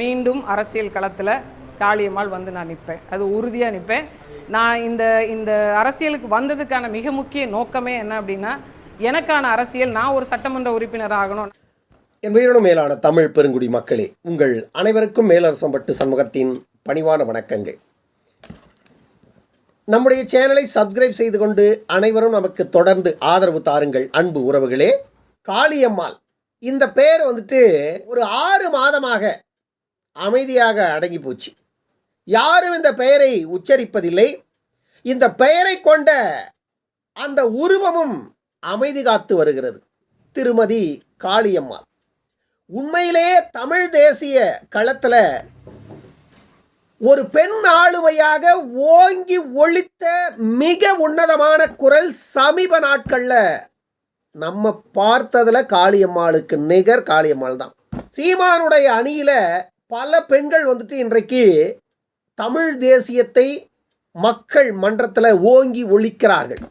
மீண்டும் அரசியல் களத்தில் காளியம்மாள் வந்து நான் நிற்பேன் அது உறுதியாக நிற்பேன் நான் இந்த இந்த அரசியலுக்கு வந்ததுக்கான மிக முக்கிய நோக்கமே என்ன அப்படின்னா எனக்கான அரசியல் நான் ஒரு சட்டமன்ற உறுப்பினர் ஆகணும். என் உயிரினும் மேலான தமிழ் பெருங்குடி மக்களே உங்கள் அனைவருக்கும் மேலரசம்பட்டு சண்முகத்தின் பணிவான வணக்கங்கள். நம்முடைய சேனலை சப்ஸ்கிரைப் செய்து கொண்டு அனைவரும் நமக்கு தொடர்ந்து ஆதரவு தாருங்கள். அன்பு உறவுகளே காளியம்மாள். இந்த பெயர் வந்துட்டு ஒரு ஆறு மாதமாக அமைதியாக அடங்கி போச்சு. யாரும் இந்த பெயரை உச்சரிப்பதில்லை. இந்த பெயரை கொண்ட அந்த உருவமும் அமைதி காத்து வருகிறது. திருமதி காளியம்மாள் உண்மையிலேயே தமிழ் தேசிய களத்தில் ஒரு பெண் ஆளுமையாக ஓங்கி ஒழித்த மிக உன்னதமான குரல் சமீப நாட்களில் நம்ம பார்த்ததில் காளியம்மாளுக்கு நிகர் காளியம்மாள் தான். சீமானுடைய அணியில் பல பெண்கள் வந்துட்டு இன்றைக்கு தமிழ் தேசியத்தை மக்கள் மன்றத்தில் ஓங்கி ஒழிக்கிறார்கள்.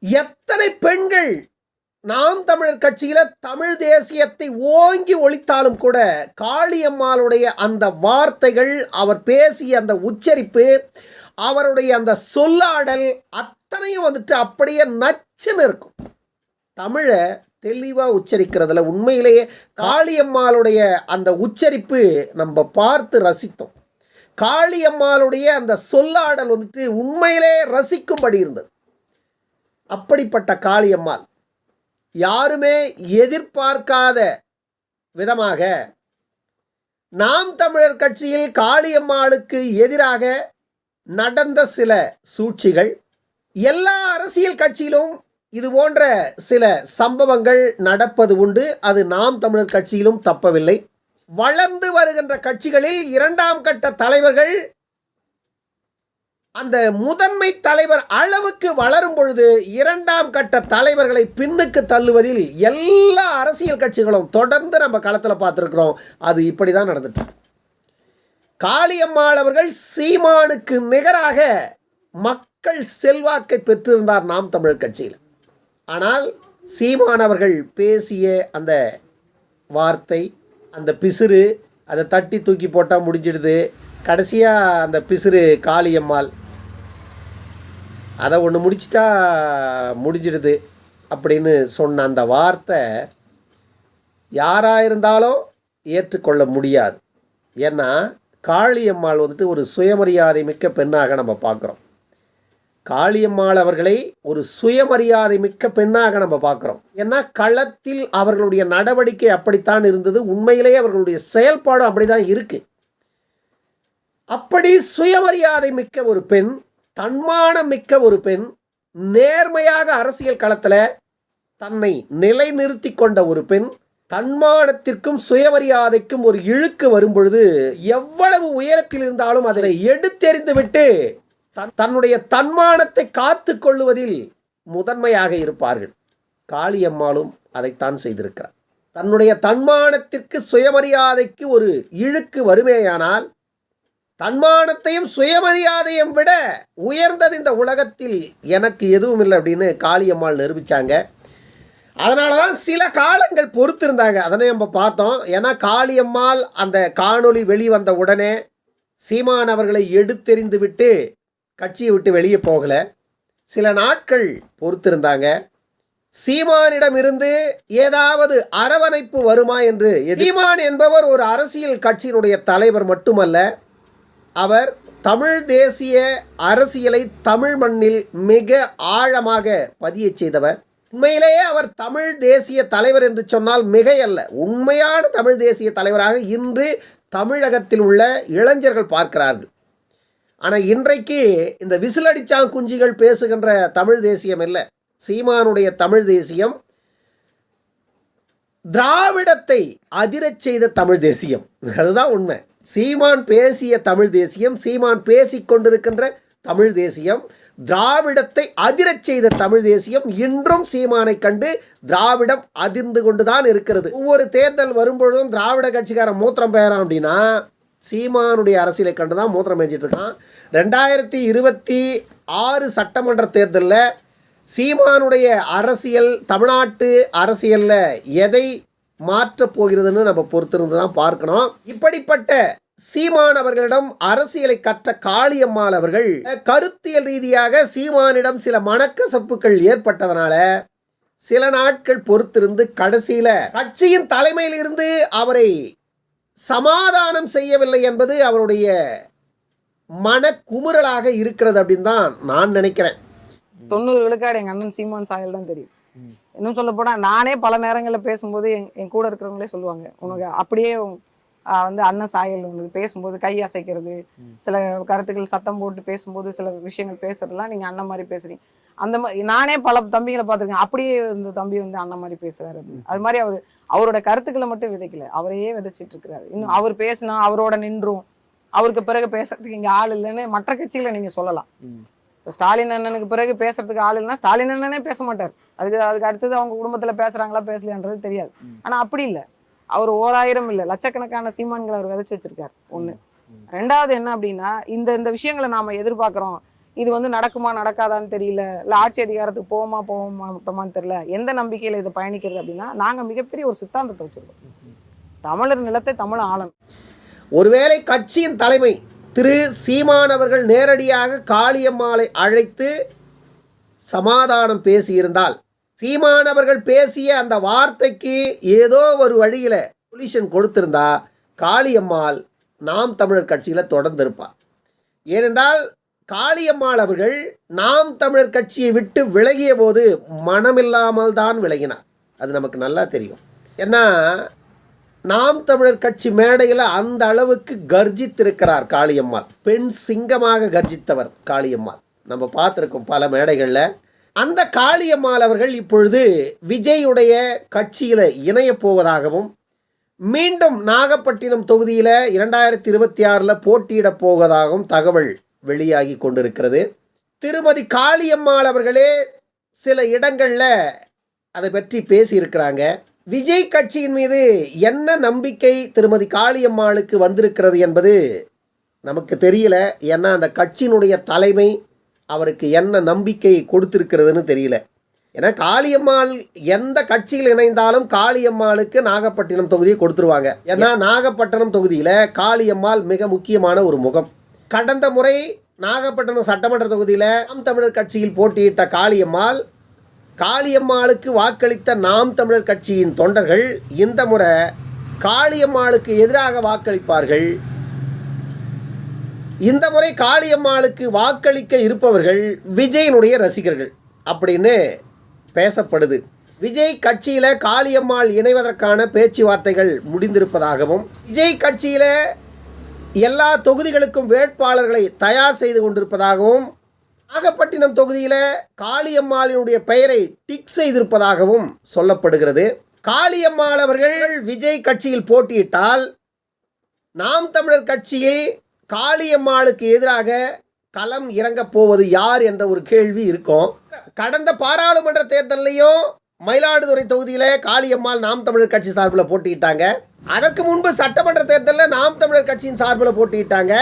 எத்தனை பெண்கள் நாம் தமிழர் கட்சியில் தமிழ் தேசியத்தை ஓங்கி ஒழித்தாலும் கூட காளியம்மாளுடைய அந்த வார்த்தைகள் அவர் பேசிய அந்த உச்சரிப்பு அவருடைய அந்த சொல்லாடல் அத்தனையும் வந்துட்டு அப்படியே நச்சுன்னு இருக்கும். தமிழை தெளிவாக உச்சரிக்கிறதுல உண்மையிலேயே காளியம்மாளுடைய அந்த உச்சரிப்பு நம்ம பார்த்து ரசித்தோம். காளியம்மாளுடைய அந்த சொல்லாடல் வந்துட்டு உண்மையிலே ரசிக்கும்படி இருந்தது. அப்படிப்பட்ட காளியம்மாள் யாருமே எதிர்பார்க்காத விதமாக நாம் தமிழர் கட்சியில் காளியம்மாளுக்கு எதிராக நடந்த சில சூழ்ச்சிகள் எல்லா அரசியல் கட்சியிலும் இது போன்ற சில சம்பவங்கள் நடப்பது உண்டு. அது நாம் தமிழர் கட்சியிலும் தப்பவில்லை. வளர்ந்து வருகின்ற கட்சிகளில் இரண்டாம் கட்ட தலைவர்கள் அந்த முதன்மை தலைவர் அளவுக்கு வளரும் பொழுது இரண்டாம் கட்ட தலைவர்களை பின்னுக்கு தள்ளுவதில் எல்லா அரசியல் கட்சிகளும் தொடர்ந்து நம்ம களத்தில் பார்த்துருக்குறோம். அது இப்படி தான் நடந்துட்டு காளியம்மாள் அவர்கள் சீமானுக்கு நிகராக மக்கள் செல்வாக்கை பெற்றிருந்தார் நாம் தமிழர் கட்சியில். ஆனால் சீமான் அவர்கள் பேசிய அந்த வார்த்தை அந்த பிசிறு அதை தட்டி தூக்கி போட்டால் முடிஞ்சிடுது. கடைசியாக அந்த பிசிறு காளியம்மாள் அதை ஒன்று முடிச்சிட்டா முடிஞ்சிடுது அப்படின்னு சொன்ன அந்த வார்த்தை யாராக இருந்தாலும் ஏற்றுக்கொள்ள முடியாது. ஏன்னா காளியம்மாள் வந்துட்டு ஒரு சுயமரியாதை மிக்க பெண்ணாக நம்ம பார்க்குறோம். காளியம்மாள் அவர்களை ஒரு சுயமரியாதை மிக்க பெண்ணாக நம்ம பார்க்குறோம். ஏன்னா களத்தில் அவர்களுடைய நடவடிக்கை அப்படித்தான் இருந்தது. உண்மையிலேயே அவர்களுடைய செயல்பாடு அப்படிதான் இருக்கு. அப்படி சுயமரியாதை மிக்க ஒரு பெண் தன்மானம் மிக்க ஒரு பெண் நேர்மையாக அரசியல் களத்தில் தன்னை நிலைநிறுத்தி கொண்ட ஒரு பெண் தன்மானத்திற்கும் சுயமரியாதைக்கும் ஒரு இழுக்கு வரும்பொழுது எவ்வளவு உயரத்தில் இருந்தாலும் அதனை எடுத்தெறிந்து விட்டு தன்னுடைய தன்மானத்தை காத்து கொள்ளுவதில் முதன்மையாக இருப்பார்கள். காளியம்மாளும் அதைத்தான் செய்திருக்கிறார். தன்னுடைய தன்மானத்திற்கு சுயமரியாதைக்கு ஒரு இழுக்கு வருமேயானால் தன்மானத்தையும் சுயமரியாதையும் விட உயர்ந்தது இந்த உலகத்தில் எனக்கு எதுவும் இல்லை அப்படின்னு காளியம்மாள் நிரூபித்தாங்க அதனால தான் சில காலங்கள் பொறுத்திருந்தாங்க. அதனை நம்ம பார்த்தோம். ஏன்னா காளியம்மாள் அந்த காணொளி வெளிவந்த உடனே சீமான் அவர்களை எடுத்தெறிந்து விட்டு கட்சியை விட்டு வெளியே போகலை. சில நாட்கள் பொறுத்திருந்தாங்க. சீமானிடமிருந்து ஏதாவது அரவணைப்பு வருமா என்று சீமான் என்பவர் ஒரு அரசியல் கட்சியினுடைய தலைவர் மட்டுமல்ல அவர் தமிழ் தேசிய அரசியலை தமிழ் மண்ணில் மிக ஆழமாக பதியச் செய்தவர். உண்மையிலேயே அவர் தமிழ் தேசிய தலைவர் என்று சொன்னால் மிகையல்ல. உண்மையான தமிழ் தேசிய தலைவராக இன்று தமிழகத்தில் உள்ள இளைஞர்கள் பார்க்கிறார்கள். ஆனால் இன்றைக்கு இந்த விசிலடிச்சாங் குஞ்சுகள் பேசுகின்ற தமிழ் தேசியம் இல்லை. சீமானுடைய தமிழ் தேசியம் திராவிடத்தை அதிரச் செய்த தமிழ் தேசியம். அதுதான் உண்மை. சீமான் பேசிய தமிழ் தேசியம் சீமான் பேசி கொண்டிருக்கின்ற தமிழ் தேசியம் திராவிடத்தை அதிரச் செய்த தமிழ் தேசியம் இன்றும் சீமானை கண்டு திராவிடம் அதிர்ந்து கொண்டுதான் இருக்கிறது. ஒவ்வொரு தேர்தல் வரும்பொழுதும் திராவிட கட்சிக்காரன் மூத்திரம் பெயரான் அப்படின்னா சீமானுடைய அரசியலை கண்டு தான் மூத்திரம் மேய்ச்சிட்டு இருக்கான். ரெண்டாயிரத்தி இருபத்தி ஆறு சட்டமன்ற தேர்தலில் சீமானுடைய அரசியல் தமிழ்நாட்டு அரசியலில் எதை மாற்றப் போகிறதுன்னு நம்ம பொறுத்திருந்து தான் பார்க்கணும். இப்படிப்பட்ட சீமான் அவர்களிடம் அரசியலை கற்ற காளியம்மாள் அவர்கள் கருத்தியல் ரீதியாக சீமானிடம் சில மனக்கசப்புகள் ஏற்பட்டதனால சில நாட்கள் பொறுத்திருந்து கடைசியில கட்சியின் தலைமையில் இருந்து அவரை சமாதானம் செய்யவில்லை என்பது அவருடைய மன குமுறலாக இருக்கிறது அப்படின்னு தான் நான் நினைக்கிறேன். தொண்ணூறு விழுக்காடு எங்க அண்ணன் சீமான் சாயல் தான் தெரியும். இன்னும் சொல்ல போனா நானே பல நேரங்களில் பேசும்போது என் கூட இருக்கிறவங்களே சொல்லுவாங்க உனக்கு அப்படியே வந்து அண்ணன் சாயல் வந்து பேசும்போது கை அசைக்கிறது சில கருத்துக்கள் சத்தம் போட்டு பேசும்போது சில விஷயங்கள் பேசுறதுலாம் நீங்க அண்ணன் மாதிரி பேசுறீங்க. அந்த மாதிரி நானே பல தம்பிகளை பார்த்திருக்கேன். அப்படியே இந்த தம்பி வந்து அண்ணன் மாதிரி பேசுறாரு அது மாதிரி அவர் அவரோட கருத்துக்களை மட்டும் விதைக்கல. அவரையே விதைச்சிட்டு இருக்கிறாரு. இன்னும் அவர் பேசினா அவரோட நின்றும். அவருக்கு பிறகு பேசுறதுக்கு இங்க ஆள் இல்லைன்னு மற்ற கட்சிகளை நீங்க சொல்லலாம். ஸ்டாலின் அண்ணனுக்கு பிறகு பேசுறதுக்கு ஆள் இல்லைன்னா ஸ்டாலின் அண்ணனே பேச மாட்டார். அதுக்கு அதுக்கு அடுத்தது அவங்க குடும்பத்துல பேசுறாங்களா பேசலையான்றது தெரியாது. ஆனா அப்படி இல்ல. அவர் ஓராயிரம் இல்லை லட்சக்கணக்கான சீமான்களை அவர் விதைச்சு வச்சிருக்காரு. ஒண்ணு. ரெண்டாவது என்ன அப்படின்னா இந்த இந்த விஷயங்களை நாம எதிர்பார்க்கிறோம். இது வந்து நடக்குமா நடக்காதான்னு தெரியல. இல்லை ஆட்சி அதிகாரத்துக்கு போவோமா போவோமா மாட்டோமான்னு தெரியல. எந்த நம்பிக்கையில் இதை பயணிக்கிறது அப்படின்னா நாங்கள் மிகப்பெரிய ஒரு சித்தாந்தத்தை வச்சுருக்கோம். தமிழர் நிலத்தை தமிழ் ஆளணும். ஒருவேளை கட்சியின் தலைமை திரு சீமான் அவர்கள் நேரடியாக காளியம்மாளை அழைத்து சமாதானம் பேசியிருந்தால் சீமான் அவர்கள் பேசிய அந்த வார்த்தைக்கு ஏதோ ஒரு வழியில் சொல்யூஷன் கொடுத்திருந்தா காளியம்மாள் நாம் தமிழர் கட்சியில் தொடர்ந்திருப்பார் ஏனென்றால் காளியம்மாள் அவர்கள் நாம் தமிழர் கட்சியை விட்டு விலகிய போது மனமில்லாமல் தான் விலகினார். அது நமக்கு நல்லா தெரியும். ஏன்னா நாம் தமிழர் கட்சி மேடையில் அந்த அளவுக்கு கர்ஜித்திருக்கிறார் காளியம்மாள். பெண் சிங்கமாக கர்ஜித்தவர் காளியம்மாள். நம்ம பார்த்துருக்கோம் பல மேடைகளில் அந்த காளியம்மாள் அவர்கள் இப்பொழுது விஜயுடைய கட்சியில் இணையப் போவதாகவும் மீண்டும் நாகப்பட்டினம் தொகுதியில் இரண்டாயிரத்தி இருபத்தி ஆறில் போட்டியிடப் போவதாகவும் தகவல் வெளியாகி கொண்டிருக்கிறது. திருமதி காளியம்மாள் அவர்களே சில இடங்களில் அதை பற்றி பேசியிருக்கிறாங்க. விஜய் கட்சியின் மீது என்ன நம்பிக்கை திருமதி காளியம்மாளுக்கு வந்திருக்கிறது என்பது நமக்கு தெரியல. ஏன்னா அந்த கட்சியினுடைய தலைமை அவருக்கு என்ன நம்பிக்கை கொடுத்திருக்கிறதுன்னு தெரியல. ஏன்னா காளியம்மாள் எந்த கட்சியில் இணைந்தாலும் காளியம்மாளுக்கு நாகப்பட்டினம் தொகுதியை கொடுத்துருவாங்க. ஏன்னா நாகப்பட்டினம் தொகுதியில் காளியம்மாள் மிக முக்கியமான ஒரு முகம். கடந்த முறை நாகப்பட்டினம் சட்டமன்ற தொகுதியில் நாம் தமிழர் கட்சியில் போட்டியிட்ட காளியம்மாள் காளியம்மாளுக்கு வாக்களித்த நாம் தமிழர் கட்சியின் தொண்டர்கள் இந்த முறை காளியம்மாளுக்கு எதிராக வாக்களிப்பார்கள். இந்த முறை காளியம்மாளுக்கு வாக்களிக்க இருப்பவர்கள் விஜயனுடைய ரசிகர்கள் அப்படின்னு பேசப்படுது. விஜய் கட்சியில் காளியம்மாள் இணைவதற்கான பேச்சுவார்த்தைகள் முடிந்திருப்பதாகவும் விஜய் கட்சியில் எல்லா தொகுதிகளுக்கும் வேட்பாளர்களை தயார் செய்து கொண்டிருப்பதாகவும் நாகப்பட்டினம் தொகுதியில் காளியம்மாளினுடைய பெயரை டிக் செய்திருப்பதாகவும் சொல்லப்படுகிறது. காளியம்மாள் அவர்கள் விஜய் கட்சியில் போட்டியிட்டால் நாம் தமிழர் கட்சியில் காளியம்மாளுக்கு எதிராக களம் இறங்கப் போவது யார் என்ற ஒரு கேள்வி இருக்கும். கடந்த பாராளுமன்ற தேர்தலையும் மயிலாடுதுறை தொகுதியில் காளியம்மாள் நாம் தமிழர் கட்சி சார்பில் போட்டியிட்டாங்க. அதற்கு முன்பு சட்டமன்ற தேர்தலில் நாம் தமிழர் கட்சியின் சார்பில் போட்டியிட்டாங்க.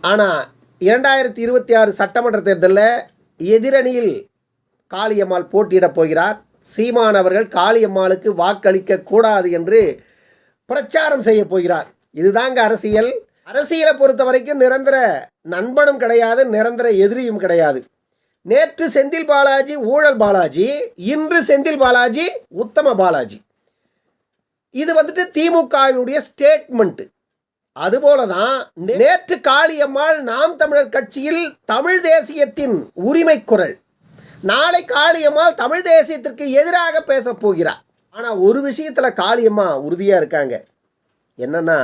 ஆனால் இரண்டாயிரத்தி இருபத்தி ஆறு சட்டமன்ற தேர்தலில் எதிரணியில் காளியம்மாள் போட்டியிடப் போகிறார். சீமான் அவர்கள் காளியம்மாளுக்கு வாக்களிக்க கூடாது என்று பிரச்சாரம் செய்ய போகிறார். இதுதாங்க அரசியல். அரசியலை பொறுத்த வரைக்கும் நிரந்தர நண்பனும் கிடையாது நிரந்தர எதிரியும் கிடையாது. நேற்று செந்தில் பாலாஜி ஊழல் பாலாஜி இன்று செந்தில் பாலாஜி உத்தம பாலாஜி. இது வந்துட்டு திமுகவினுடைய ஸ்டேட்மெண்ட் அதுபோல தான் நேற்று காளியம்மாள் நாம் தமிழர் கட்சியில் தமிழ் தேசியத்தின் உரிமை குரல். நாளை காளியம்மாள் தமிழ் தேசியத்திற்கு எதிராக பேசப் போகிறார். ஆனால் ஒரு விஷயத்தில் காளியம்மா உறுதியாக இருக்காங்க. என்னன்னா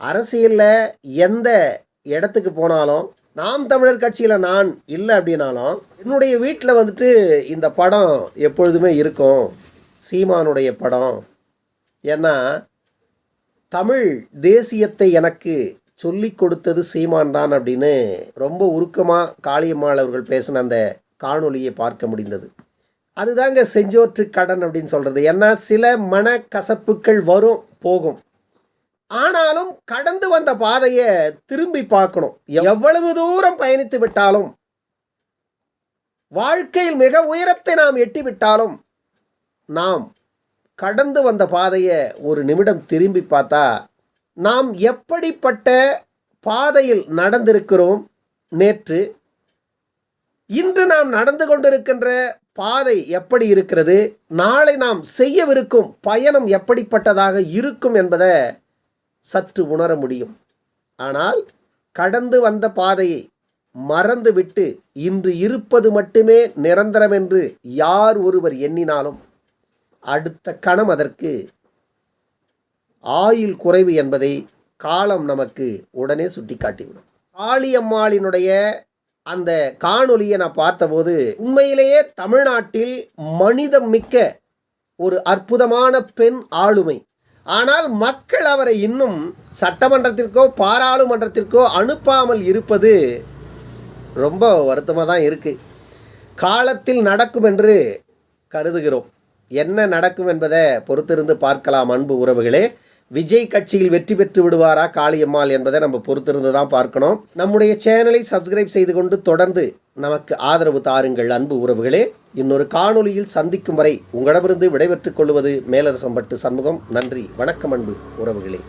அரசியலில் எந்த இடத்துக்கு போனாலும் நாம் தமிழர் கட்சியில் நான் இல்லை அப்படின்னாலும் என்னுடைய வீட்டில் வந்துட்டு இந்த படம் எப்பொழுதுமே இருக்கும். சீமானுடைய படம். ஏன்னா தமிழ் தேசியத்தை எனக்கு சொல்லிக் கொடுத்தது சீமான் தான் அப்படின்னு ரொம்ப உருக்கமாக காளியம்மாள் அவர்கள் பேசின அந்த காணொலியை பார்க்க முடிந்தது. அதுதாங்க செஞ்சோற்று கடன் அப்படின்னு சொல்கிறது ஏன்னா சில மனக்கசப்புகள் வரும் போகும். ஆனாலும் கடந்து வந்த பாதையை திரும்பி பார்க்கணும். எவ்வளவு தூரம் பயணித்து விட்டாலும் வாழ்க்கையில் மிக உயரத்தை நாம் எட்டி விட்டாலும் நாம் கடந்து வந்த பாதையை ஒரு நிமிடம் திரும்பி பார்த்தா நாம் எப்படிப்பட்ட பாதையில் நடந்திருக்கிறோம் நேற்று இன்று நாம் நடந்து கொண்டிருக்கின்ற பாதை எப்படி இருக்கிறது நாளை நாம் செய்யவிருக்கும் பயணம் எப்படிப்பட்டதாக இருக்கும் என்பதை சற்று உணர முடியும். ஆனால் கடந்து வந்த பாதையை மறந்துவிட்டு இன்று இருப்பது மட்டுமே நிரந்தரம் என்று யார் ஒருவர் எண்ணினாலும் அடுத்த கணம் அதற்கு ஆயுள் குறைவு என்பதை காலம் நமக்கு உடனே சுட்டிக்காட்டிவிடும். காளியம்மாளினுடைய அந்த காணொலியை நான் பார்த்தபோது உண்மையிலேயே தமிழ்நாட்டில் மனிதம் மிக்க ஒரு அற்புதமான பெண் ஆளுமை. ஆனால் மக்கள் அவரை இன்னும் சட்டமன்றத்திற்கோ பாராளுமன்றத்திற்கோ அனுப்பாமல் இருப்பது ரொம்ப வருத்தமாக தான் இருக்குது காலத்தில் நடக்கும் என்று கருதுகிறோம். என்ன நடக்கும் என்பதை பொறுத்திருந்து பார்க்கலாம் அன்பு உறவுகளே. விஜய் கட்சியில் வெற்றி பெற்று விடுவாரா காளியம்மாள் என்பதை நம்ம பொறுத்திருந்து தான் பார்க்கணும். நம்முடைய சேனலை சப்ஸ்கிரைப் செய்து கொண்டு தொடர்ந்து நமக்கு ஆதரவு தாருங்கள் அன்பு உறவுகளே. இன்னொரு காணொலியில் சந்திக்கும் வரை உங்களிடமிருந்து விடைபெற்றுக் கொள்வது மேலரசம்பட்டு சண்முகம். நன்றி வணக்கம் அன்பு உறவுகளே.